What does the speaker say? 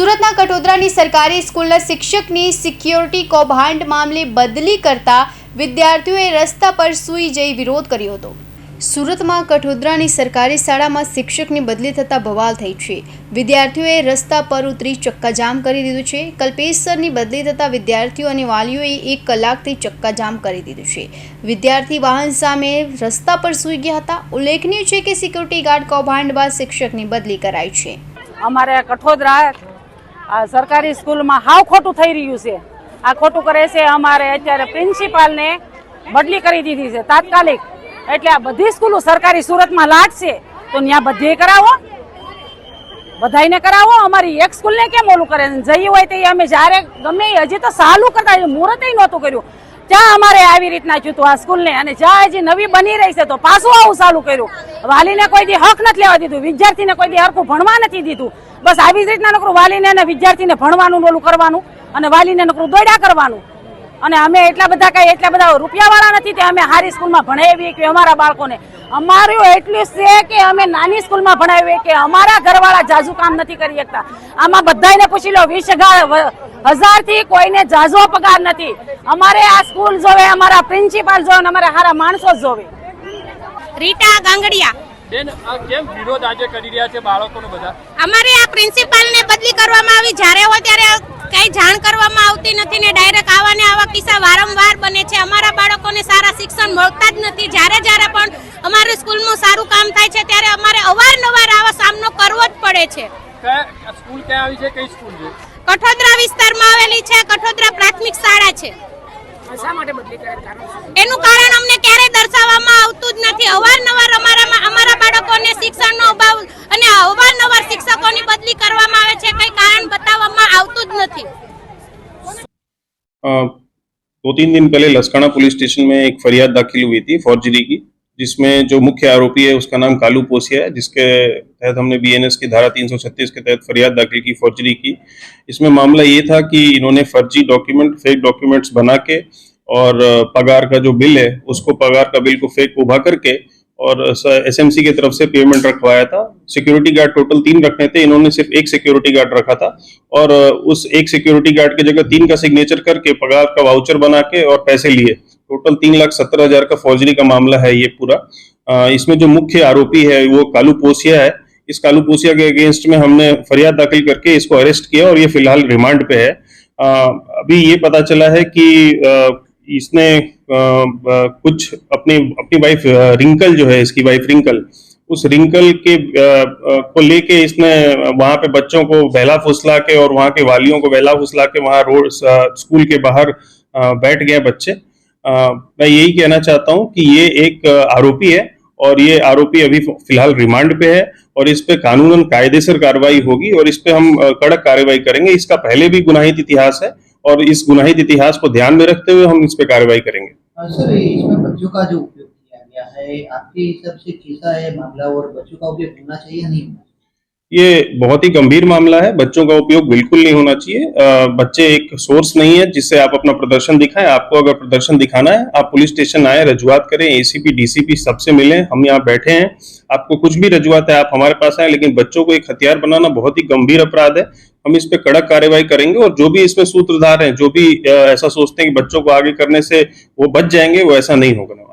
સુરતના કટોદરાની સરકારી સ્કૂલના શિક્ષકની સિક્યોરિટી કૌભાંડ મામલે બદલી કરતા વિદ્યાર્થીઓએ રસ્તા પર સૂઈ જઈ વિરોધ કર્યો હતો. સુરતમાં કઠોદરાની સરકારી શાળામાં શિક્ષકની બદલી થતાં બવાલ થઈ છે. વિદ્યાર્થીઓએ રસ્તા પર ઉતરી ચક્કાજામ કરી દીધું છે. કલ્પેશ સરની બદલી થતાં વિદ્યાર્થીઓ અને વાલીઓએ એક કલાકથી ચક્કાજામ કરી દીધું છે. વિદ્યાર્થી વાહન સામે રસ્તા પર સૂઈ ગયા હતા. ઉલ્લેખનીય છે કે સિક્યુરિટી ગાર્ડ કૌભાંડ બાદ શિક્ષકની બદલી કરાઈ છે. અમારે કઠોદરા આ સરકારી સ્કૂલમાં હાવ ખોટું થઈ રહ્યું છે. આ ખોટું કરે છે અમારે અત્યારે પ્રિન્સિપાલને બદલી કરી દીધી છે તાત્કાલિક. એટલે આ બધી સ્કૂલો સરકારી સુરતમાં લાગશે તો ત્યાં બધે કરાવો. બધાને કરાવો. અમારી એક સ્કૂલને કેમ ઓલું કરે? જઈએ જઈ હોય તો અમે જ્યારે ગમે હજી તો સાલું કરતા મુહૂર્ત નહોતું કર્યું. ત્યાં અમારે આવી રીતના થયું આ સ્કૂલને. અને જ્યાં હજી નવી બની રહી છે તો પાછું આવું ચાલુ કર્યું. વાલીને કોઈ દી હક નથી લેવા દીધું. વિદ્યાર્થીને કોઈ દી હરખું ભણવા નથી દીધું. બસ આવી જ રીતના નકરું વાલીને અને વિદ્યાર્થીને ભણવાનું ઓલું કરવાનું અને વાલીને નકરું દોડ્યા કરવાનું. અને અમે એટલા બધા કઈ એટલા બધા રૂપિયાવાળા નથી તે અમે સારી સ્કૂલમાં ભણાવીએ કે અમારા બાળકોને. અમારું એટલું છે કે અમે નાની સ્કૂલમાં ભણાવીએ કે અમારા ઘરવાળા જાજુ કામ નથી કરી શકતા. આમાં બધાને પૂછી લો વીસ હજારથી કોઈને જાજો પગાર નથી. અમારે આ સ્કૂલ જોવે અમારા પ્રિન્સિપાલ જોવે અને અમારે સારા માણસો જોવે. રીટા ગાંગડિયા. બેન આ કેમ વિરોધ આજે કરી રહ્યા છે બાળકોને બધા? અમારે આ પ્રિન્સિપાલને બદલી કરવામાં આવી. જ્યારે હોય ત્યારે કઈ જાણ કરવામાં આવતી નથી ને ડાયરેક્ટ આવા ને આવા કિસ્સા વારંવાર બને છે. અમારા બાળકોને સારા શિક્ષણ મળતા જ નથી. જ્યારે જ્યારે પણ અમારી સ્કૂલમાં સારું કામ થાય છે ત્યારે અમારે અવારનવાર આવા સામનો કરવો જ પડે છે. સ્કૂલ ક્યાં આવી છે? કઈ સ્કૂલ છે? કઠોદરા વિસ્તારમાં આવેલી છે કઠોદરા પ્રાથમિક શાળા છે. એનું કારણ અમને ક્યારેય દર્શાવવામાં આવતું જ નથી. અવારનવાર અમારા અમારા બાળકોને શિક્ષણનો અભાવ અને નથી. दो तीन दिन पहले लसकाना पुलिस स्टेशन में एक फरियाद दाखिल हुई थी फॉर्जरी की, जिसमें जो मुख्य आरोपी है उसका नाम कालू पोसिया है, जिसके तहत हमने बीएनएस की धारा 336 के तहत फरियाद दाखिल की फॉर्जरी की। इसमें मामला ये था कि इन्होंने फर्जी डॉक्यूमेंट, फेक डॉक्यूमेंट्स बना के और पगार का जो बिल है, उसको पगार का बिल को फेक उभा करके और एसएमसी की तरफ़ से पेमेंट रखवाया था। सिक्योरिटी गार्ड टोटल तीन रखने थे। इन्होंने सिर्फ़ एक सिक्योरिटी गार्ड रखा था। और, उस एक सिक्योरिटी गार्ड की जगह तीन का सिग्नेचर करके, पगार का वाउचर बना के और पैसे लिए। टोटल तीन लाख सत्तर हज़ार का फौजरी का मामला है ये पूरा। इसमें जो मुख्य आरोपी है, वो कालू पोसिया है। इस कालू पोसिया के अगेंस्ट में हमने फरियाद दाखिल करके इसको अरेस्ट किया और ये फ़िलहाल रिमांड पे है। अभी ये पता चला है कि इसने कुछ अपनी अपनी वाइफ रिंकल जो है, इसकी वाइफ रिंकल उस रिंकल के को लेके इसने वहाँ पे बच्चों को बहला फुसला के और वहाँ के वालियों को बहला फुसला के वहाँ रोड स्कूल के बाहर बैठ गए बच्चे। मैं यही कहना चाहता हूँ कि ये एक आरोपी है और ये आरोपी अभी फ़िलहाल रिमांड पे है और इस पे कानूनन कायदेसर कार्रवाई होगी और इस पे हम कड़क कार्रवाई करेंगे। इसका पहले भी गुनाहित इतिहास है। और इस गुनाहित इतिहास को ध्यान में रखते हुए हम इस पे कार्रवाई करेंगे हाँ, सर इसमें बच्चों का जो उपयोग किया गया है आपके हिसाब से कैसा है मामला और बच्चों का उपयोग होना चाहिए या नहीं होना चाहिए ये बहुत ही गंभीर मामला है। बच्चों का उपयोग बिल्कुल नहीं होना चाहिए। बच्चे एक सोर्स नहीं है जिससे आप अपना प्रदर्शन दिखाएँ। आपको अगर प्रदर्शन दिखाना है, आप पुलिस स्टेशन आए, रजुआत करें एसीपी डीसीपी सबसे मिलें। हम यहाँ बैठे हैं। आपको कुछ भी रजुआत है, आप हमारे पास आए, लेकिन बच्चों को एक हथियार बनाना बहुत ही गंभीर अपराध है। हम इस पे कड़क कार्यवाही करेंगे और जो भी इसमें सूत्रधार हैं, जो भी ऐसा सोचते हैं कि बच्चों को आगे करने से वो बच जाएँगे, वो ऐसा नहीं वाला